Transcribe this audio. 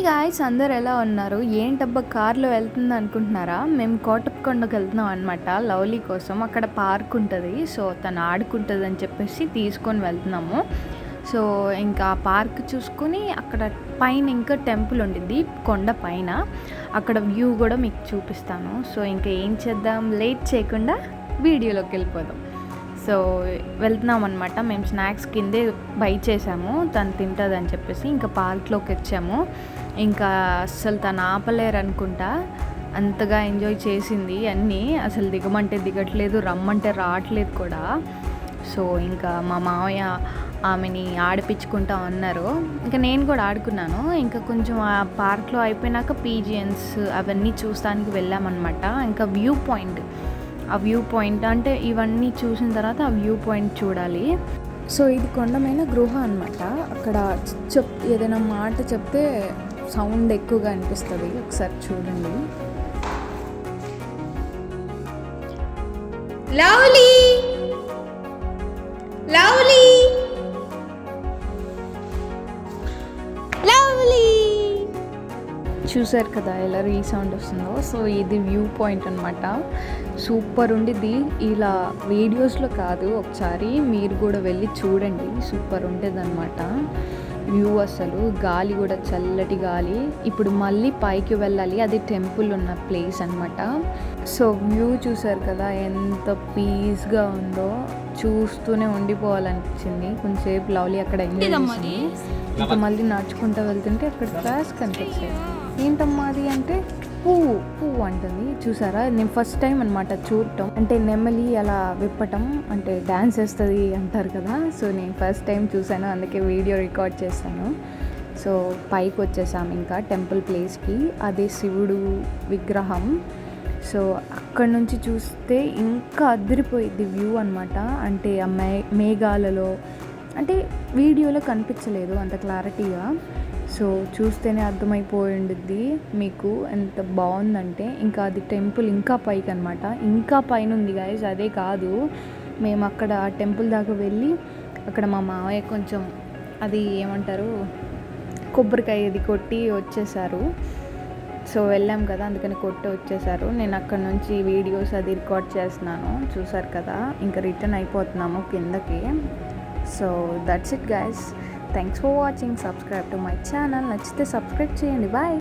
Guys అందరు ఎలా ఉన్నారు? ఏంటబ్బా కార్లో వెళ్తుంది అనుకుంటున్నారా? మేము కోటప్పకొండకు వెళ్తున్నాం అనమాట లవ్లీ కోసం. అక్కడ పార్క్ ఉంటుంది సో తను ఆడుకుంటుంది అని చెప్పేసి తీసుకొని వెళ్తున్నాము. సో ఇంకా పార్క్ చూసుకుని అక్కడ పైన ఇంకా టెంపుల్ ఉండిద్ది కొండ పైన. అక్కడ వ్యూ కూడా మీకు చూపిస్తాను. సో ఇంకా ఏం చేద్దాం? లేట్ చేయకుండా వీడియోలోకి వెళ్ళిపోదాం. సో వెళ్తున్నాం అనమాట మేము స్నాక్స్ కిందే బై చేసాము. తను తింటుందని చెప్పేసి ఇంకా పార్క్లోకి వచ్చాము. ఇంకా అస్సలు తను ఆపలేరు అనుకుంటా అంతగా ఎంజాయ్ చేసింది అన్నీ. అసలు దిగమంటే దిగట్లేదు రమ్మంటే రావట్లేదు కూడా. సో ఇంకా మా మామయ్య ఆమెని ఆడిపించుకుంటా ఉన్నారు. ఇంకా నేను కూడా ఆడుకున్నాను. ఇంకా కొంచెం ఆ పార్క్లో అయిపోయినాక పీజియన్స్ అవన్నీ చూస్తానికి వెళ్ళామన్నమాట. ఇంకా వ్యూ పాయింట్ ఆ వ్యూ పాయింట్ అంటే ఇవన్నీ చూసిన తర్వాత ఆ వ్యూ పాయింట్ చూడాలి. సో ఇది కొండమైన గృహ అనమాట అక్కడ చెప్ ఏదైనా మాట చెప్తే సౌండ్ ఎక్కువగా అనిపిస్తుంది. ఒకసారి చూడండి. లవ్లీ! లవ్ చూసారు కదా ఎలా రీ సౌండ్ వస్తుందో. సో ఇది వ్యూ పాయింట్ అనమాట సూపర్ ఉండిద్ది ఇలా వీడియోస్లో కాదు ఒకసారి మీరు కూడా వెళ్ళి చూడండి. సూపర్ ఉండేది అనమాట వ్యూ అసలు. గాలి కూడా చల్లటి గాలి. ఇప్పుడు మళ్ళీ పైకి వెళ్ళాలి. అది టెంపుల్ ఉన్న ప్లేస్ అనమాట సో వ్యూ చూసారు కదా ఎంత పీస్గా ఉందో. చూస్తూనే ఉండిపోవాలనిపించింది. కొంచెంసేపు లవ్లీ అక్కడ ఎంజాయ్ చేసింది. ఇంకా మళ్ళీ నడుచుకుంటూ వెళ్తుంటే అక్కడ క్లాస్ కనిపించాయి ఏంటమ్మా అది అంటే పువ్వు పువ్వు అంటుంది. చూసారా? నేను ఫస్ట్ టైం అనమాట చూడటం. అంటే నెమ్మలి అలా విప్పటం అంటే డ్యాన్స్ వేస్తుంది అంటారు కదా. సో నేను ఫస్ట్ టైం చూసాను అందుకే వీడియో రికార్డ్ చేశాను. సో పైకి వచ్చేసాము ఇంకా టెంపుల్ ప్లేస్కి అదే శివుడు విగ్రహం. సో అక్కడ నుంచి చూస్తే ఇంకా అదిరిపోయింది వ్యూ అనమాట అంటే ఆ మే మేఘాలలో. అంటే వీడియోలో కనిపించలేదు అంత క్లారిటీగా సో చూస్తేనే అర్థమైపోయి ఉండిద్ది మీకు ఎంత బాగుందంటే. ఇంకా అది టెంపుల్ ఇంకా పైకి అనమాట ఇంకా పైన ఉంది గాయస్ అదే కాదు. మేము అక్కడ ఆ టెంపుల్ దాకా వెళ్ళి అక్కడ మా మావయ్య కొంచెం అది ఏమంటారు కొబ్బరికాయ ఇది కొట్టి వచ్చేసారు. సో వెళ్ళాం కదా అందుకని కొట్టి వచ్చేసారు. నేను అక్కడ నుంచి వీడియోస్ అది రికార్డ్ చేస్తున్నాను చూసారు కదా. ఇంకా రిటర్న్ అయిపోతున్నాము కిందకి. So that's it guys thanks for watching subscribe to my channel నచ్చితే సబ్స్క్రైబ్ చేయండి. బాయ్